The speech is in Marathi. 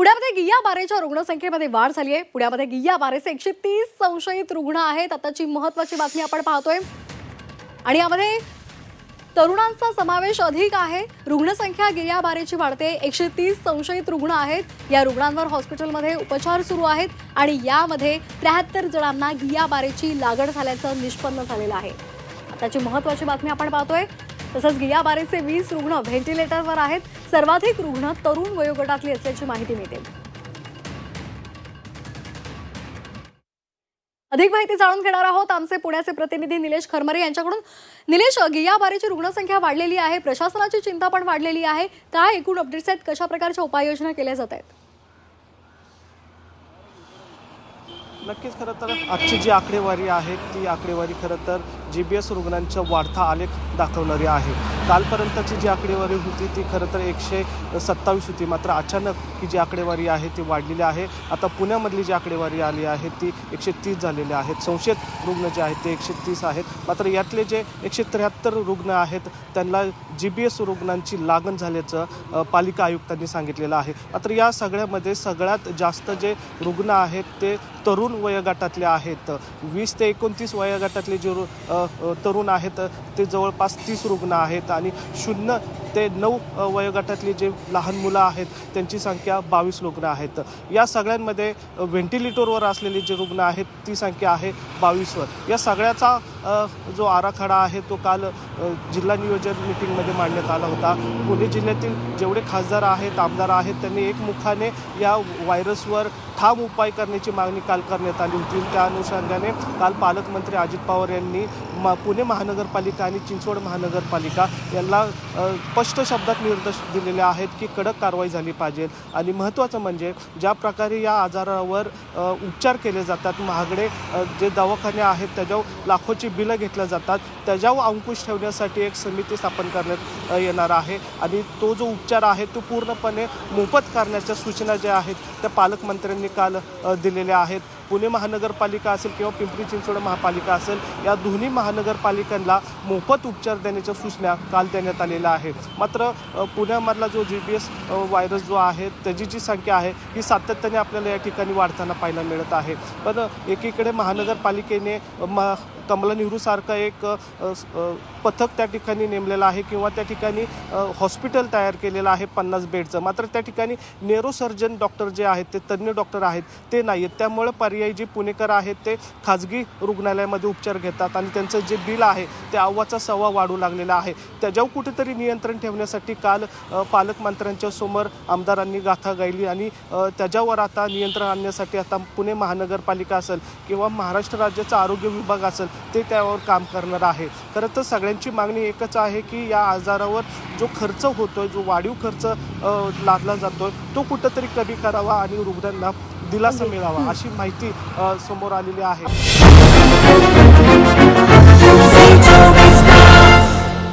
पुण्यामध्ये गिया बारेच्या रुग्णसंख्येमध्ये वाढ झाली आहे. पुण्यामध्ये गिया बारेचे एकशे तीस संशयित रुग्ण आहेत. आताची महत्वाची बातमी आपण पाहतोय. आणि यामध्ये तरुणांचा समावेश अधिक आहे. रुग्णसंख्या गिया बारेची वाढते. एकशे तीस संशयित रुग्ण आहेत. या रुग्णांवर हॉस्पिटलमध्ये उपचार सुरू आहेत. आणि यामध्ये त्र्याहत्तर जणांना गिया बारेची लागण झाल्याचं निष्पन्न झालेलं आहे. आताची महत्वाची बातमी आपण पाहतोय. तसंच गिया बारेचे वीस रुग्ण व्हेंटिलेटरवर आहेत. सर्वाधिक रुग्ण तरुण वयोगटातली असल्याची माहिती मिळते. अधिक माहिती जाणून घेणार आहोत आमचे पुण्याचे प्रतिनिधी निलेश खरमरे यांच्याकडून. निलेश गियाबारीची रुग्णसंख्या वाढलेली आहे प्रशासनाची चिंता पण वाढलेली आहे. काय एकूण अपडेट्स आहेत? कशा प्रकारच्या उपाययोजना केल्या जात आहेत? नक्कीच खरं तर आजची जी आकडेवारी आहे ती आकडेवारी खरं तर जी बी एस रुग्णांचा वाढता आलेख दाखवणारी आहे. कालपर्यंतची जी आकडेवारी होती ती खरं तर एकशे सत्तावीस होती. मात्र अचानक ही जी आकडेवारी आहे ती वाढलेली आहे. आता पुण्यामधली जी आकडेवारी आली आहे ती एकशे तीस झालेली आहेत संशयित रुग्ण जे आहेत ते एकशे तीस आहेत. मात्र यातले जे एकशे त्र्याहत्तर रुग्ण आहेत त्यांना जी बी एस रुग्णांची लागण झाल्याचं पालिका आयुक्तांनी सांगितलेलं आहे. मात्र या सगळ्यामध्ये सगळ्यात जास्त जे रुग्ण आहेत ते तरुण वयोगटातले आहेत. वीस ते एकोणतीस वयोगटातले जे रु- तरुण आहेत. ते जवळपास तीस रुग्ण आहेत आणि शून्य ते नऊ वयोगटातली जे लहान मुलं आहेत त्यांची संख्या बावीस रुग्ण आहेत. या सगळ्यांमध्ये व्हेंटिलेटरवर असलेले जे रुग्ण आहेत ती संख्या आहे बावीसवर. या सगळ्याचा जो आराखडा आहे तो काल जिल्हा नियोजन मिटिंगमध्ये मांडण्यात आला होता. पुणे जिल्ह्यातील जेवढे खासदार आहेत आमदार आहेत त्यांनी एकमुखाने या व्हायरसवर ठाम उपाय करण्याची मागणी काल करण्यात आली होती. त्या अनुषंगाने काल पालकमंत्री अजित पवार यांनी पुणे महानगरपालिका आणि चिंचवड महानगरपालिका यांना स्पष्ट शब्दात निर्देश दिलेले आहेत की कडक कारवाई झाली पाहिजे. आणि महत्त्वाचं म्हणजे ज्या प्रकारे या आजारावर उपचार केले जातात महागडे जे दवाखाने आहेत त्याच्यावर लाखोची बिलं घेतल्या जातात त्याच्यावर अंकुश ठेवण्यासाठी एक समिती स्थापन करण्यात येणार आहे. आणि तो जो उपचार आहे तो पूर्णपणे मोफत करण्याच्या सूचना ज्या आहेत त्या पालकमंत्र्यांनी काल दिलेल्या आहेत. पुणे महानगरपालिका असेल किंवा पिंपरी चिंचवड महापालिका असेल या दोन्ही महानगरपालिकांना मोफत उपचार देण्याच्या सूचना काल देण्यात आलेल्या आहेत. मात्र पुण्यामधला जो जी बी एस व्हायरस जो आहे त्याची जी संख्या आहे ही सातत्याने आपल्याला या ठिकाणी वाढताना पाहायला मिळत आहे. पण एकीकडे महानगरपालिकेने म कमला नेहरूसारखं एक पथक त्या ठिकाणी नेमलेलं आहे किंवा त्या ठिकाणी हॉस्पिटल तयार केलेलं आहे पन्नास बेडचं. मात्र त्या ठिकाणी नेरोसर्जन डॉक्टर जे आहेत ते तज्ज्ञ डॉक्टर आहेत ते नाही आहेत त्यामुळे पर्यायी जे पुणेकर आहेत ते खाजगी रुग्णालयामध्ये उपचार घेतात आणि त्यांचं जे बिल आहे ते अव्वाचा सव्वा वाढू लागलेला आहे. त्याच्यावर कुठेतरी नियंत्रण ठेवण्यासाठी काल पालकमंत्र्यांच्या समोर आमदारांनी गाथा गायली आणि त्याच्यावर आता नियंत्रण आणण्यासाठी आता पुणे महानगरपालिका असेल किंवा महाराष्ट्र राज्याचा आरोग्य विभाग असेल ते त्यावर काम करणार आहे. खरं तर सगळ्यांची मागणी एकच आहे की या आजारावर जो खर्च होतोय जो वाढीव खर्च लादला जातोय तो कुठंतरी कमी करावा आणि रुग्णांना दिलासा मिळावा अशी माहिती समोर आलेली आहे.